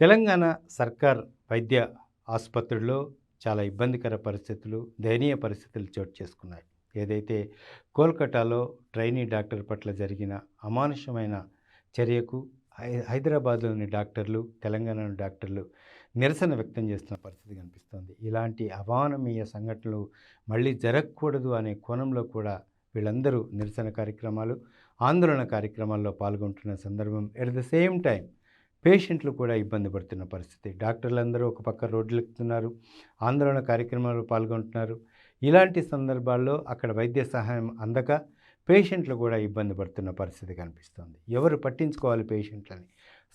తెలంగాణ సర్కార్ వైద్య ఆసుపత్రుల్లో చాలా ఇబ్బందికర పరిస్థితులు దయనీయ పరిస్థితులు చోటు చేసుకున్నాయి. ఏదైతే కోల్కతాలో ట్రైనీ డాక్టర్ పట్ల జరిగిన అమానుషమైన చర్యకు హై హైదరాబాద్లోని డాక్టర్లు తెలంగాణ డాక్టర్లు నిరసన వ్యక్తం చేస్తున్న పరిస్థితి కనిపిస్తోంది. ఇలాంటి అవానమీయ సంఘటనలు మళ్ళీ జరగకూడదు అనే కోణంలో కూడా వీళ్ళందరూ నిరసన కార్యక్రమాలు ఆందోళన కార్యక్రమాల్లో పాల్గొంటున్న సందర్భం ఎట్ ద సేమ్ టైం పేషెంట్లు కూడా ఇబ్బంది పడుతున్న పరిస్థితి. డాక్టర్లు అందరూ ఒక పక్క రోడ్లు ఎక్కుతున్నారు ఆందోళన కార్యక్రమాల్లో పాల్గొంటున్నారు. ఇలాంటి సందర్భాల్లో అక్కడ వైద్య సహాయం అందక పేషెంట్లు కూడా ఇబ్బంది పడుతున్న పరిస్థితి కనిపిస్తుంది. ఎవరు పట్టించుకోవాలి పేషెంట్లని?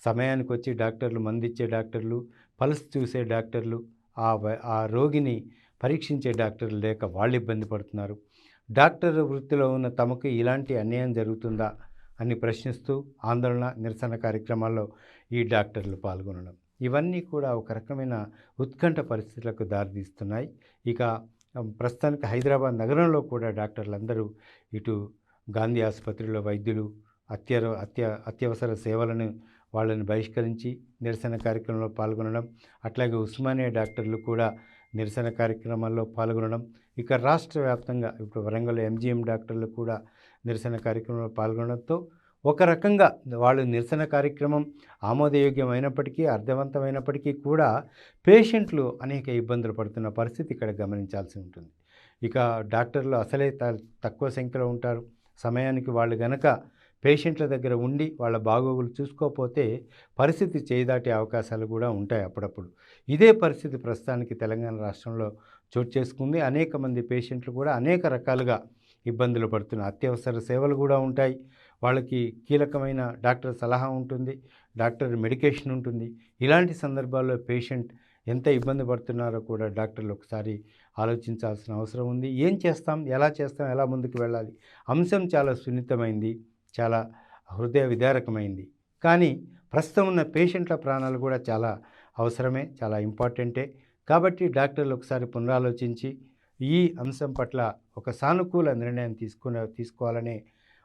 సమయానికి వచ్చి డాక్టర్లు మందిచ్చే డాక్టర్లు పల్స్ చూసే డాక్టర్లు ఆ ఆ రోగిని పరీక్షించే డాక్టర్లు లేక వాళ్ళు ఇబ్బంది పడుతున్నారు. డాక్టర్ వృత్తిలో ఉన్న తమకు ఇలాంటి అన్యాయం జరుగుతుందా? అని ప్రశ్నిస్తూ ఆందోళన నిరసన కార్యక్రమాల్లో ఈ డాక్టర్లు పాల్గొనడం. ఇవన్నీ కూడా ఒక రకమైన ఉత్కంఠ పరిస్థితులకు దారితీస్తున్నాయి. ఇక ప్రస్తుతానికి హైదరాబాద్ నగరంలో కూడా డాక్టర్లందరూ ఇటు గాంధీ ఆసుపత్రిలో వైద్యులు అత్యర అత్య అత్యవసర సేవలను వాళ్ళని బహిష్కరించి నిరసన కార్యక్రమంలో పాల్గొనడం అట్లాగే ఉస్మానియా డాక్టర్లు కూడా నిరసన కార్యక్రమాల్లో పాల్గొనడం ఇక రాష్ట్ర వ్యాప్తంగా ఇప్పుడు వరంగల్ ఎంజీఎం డాక్టర్లు కూడా నిరసన కార్యక్రమంలో పాల్గొనడంతో ఒక రకంగా వాళ్ళు నిరసన కార్యక్రమం ఆమోదయోగ్యమైనప్పటికీ అర్థవంతమైనప్పటికీ కూడా పేషెంట్లు అనేక ఇబ్బందులు పడుతున్న పరిస్థితి ఇక్కడ గమనించాల్సి ఉంటుంది. ఇక డాక్టర్లు అసలే త- తక్కువ సంఖ్యలో ఉంటారు. సమయానికి వాళ్ళు గనక పేషెంట్ల దగ్గర ఉండి వాళ్ళ బాగోగులు చూసుకోకపోతే పరిస్థితి చేదాటే అవకాశాలు కూడా ఉంటాయి అప్పుడప్పుడు. ఇదే పరిస్థితి ప్రస్తుతానికి తెలంగాణ రాష్ట్రంలో చోటు చేసుకుంది. అనేక మంది పేషెంట్లు కూడా అనేక రకాలుగా ఇబ్బందులు పడుతున్నాయి అత్యవసర సేవలు కూడా ఉంటాయి. వాళ్ళకి కీలకమైన డాక్టర్ సలహా ఉంటుంది డాక్టర్ మెడికేషన్ ఉంటుంది. ఇలాంటి సందర్భాల్లో పేషెంట్ ఎంత ఇబ్బంది పడుతున్నారో కూడా డాక్టర్లు ఒకసారి ఆలోచించాల్సిన అవసరం ఉంది. ఏం చేస్తాం? ఎలా చేస్తాం? ఎలా ముందుకు వెళ్ళాలి? అంశం చాలా సున్నితమైంది చాలా హృదయ విదారకమైంది. కానీ ప్రస్తుతం ఉన్న పేషెంట్ల ప్రాణాలు కూడా చాలా అవసరమే చాలా ఇంపార్టెంటే. కాబట్టి డాక్టర్లు ఒకసారి పునరాలోచించి ఈ అంశం పట్ల ఒక సానుకూల నిర్ణయం తీసుకునే తీసుకోవాలనే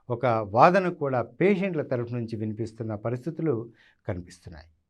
ఒక వాదన కూడా పేషెంట్ల తరఫు నుంచి వినిపిస్తున్న పరిస్థితులు కనిపిస్తున్నాయి.